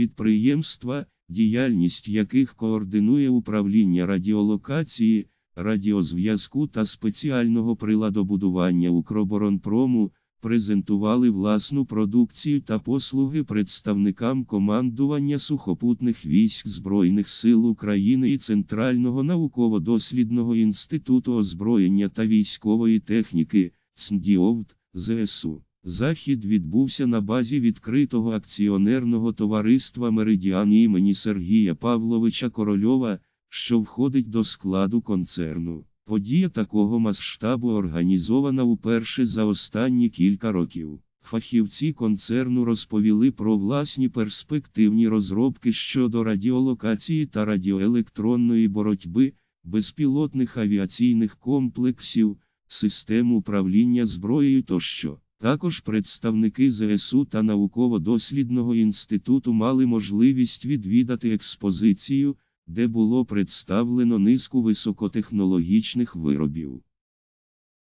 підприємства, діяльність яких координує управління радіолокації, радіозв'язку та спеціального приладобудування Укроборонпрому, презентували власну продукцію та послуги представникам командування сухопутних військ Збройних сил України і Центрального науково-дослідного інституту озброєння та військової техніки ЦНДІОВТ ЗСУ. Захід відбувся на базі відкритого акціонерного товариства Меридіан імені Сергія Павловича Корольова, що входить до складу концерну. Подія такого масштабу організована уперше за останні кілька років. Фахівці концерну розповіли про власні перспективні розробки щодо радіолокації та радіоелектронної боротьби, безпілотних авіаційних комплексів, систем управління зброєю тощо. Також представники ЗСУ та науково-дослідного інституту мали можливість відвідати експозицію, де було представлено низку високотехнологічних виробів.